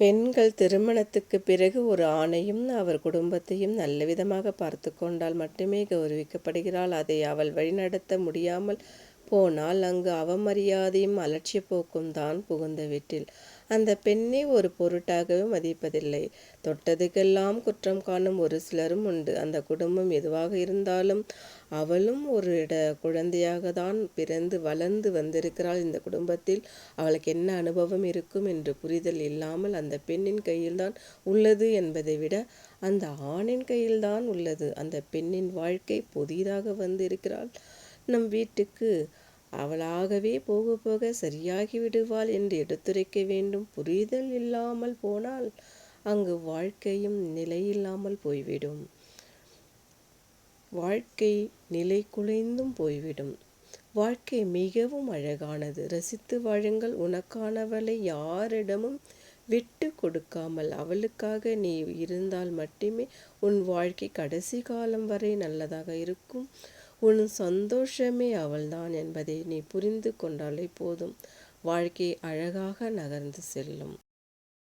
பெண்கள் திருமணத்துக்கு பிறகு ஒரு ஆணையும் அவர் குடும்பத்தையும் நல்லவிதமாக பார்த்து கொண்டால் மட்டுமே கௌரவிக்கப்படுகிறாள். அதை அவள் வழிநடத்த முடியாமல் போனால் அங்கு அவமரியாதையும் அலட்சிய போக்கும் தான் புகுந்த வீட்டில். அந்த பெண்ணை ஒரு பொருட்டாகவே மதிப்பதில்லை. தொட்டதுக்கெல்லாம் குற்றம் காணும் ஒரு சிலரும் உண்டு. அந்த குடும்பம் எதுவாக இருந்தாலும் அவளும் ஒரு இட குழந்தையாக தான் பிறந்து வளர்ந்து வந்திருக்கிறாள். இந்த குடும்பத்தில் அவளுக்கு என்ன அனுபவம் இருக்கும் என்று புரிதல் இல்லாமல் அந்த பெண்ணின் கையில்தான் உள்ளது என்பதை விட அந்த ஆணின் கையில்தான் உள்ளது. அந்த பெண்ணின் வாழ்க்கை புதிதாக வந்திருக்கிறாள். நம் வீட்டுக்கு அவளாகவே போக போக சரியாகி விடுவாள் என்று எடுத்துரைக்க வேண்டும். புரிதல் இல்லாமல் போனால் அங்கு வாழ்க்கையும் நிலையில்லாமல் போய்விடும். வாழ்க்கை நிலை குலைந்தும் போய்விடும். வாழ்க்கை மிகவும் அழகானது. ரசித்து வாழுங்கள். உனக்கானவளை யாரிடமும் விட்டு கொடுக்காமல் அவளுக்காக நீ இருந்தால் மட்டுமே உன் வாழ்க்கை கடைசி காலம் வரை நல்லதாக இருக்கும். உன் சந்தோஷமே அவள்தான் என்பதை நீ புரிந்து கொண்டாலே போதும். வாழ்க்கை அழகாக நகர்ந்து செல்லும்.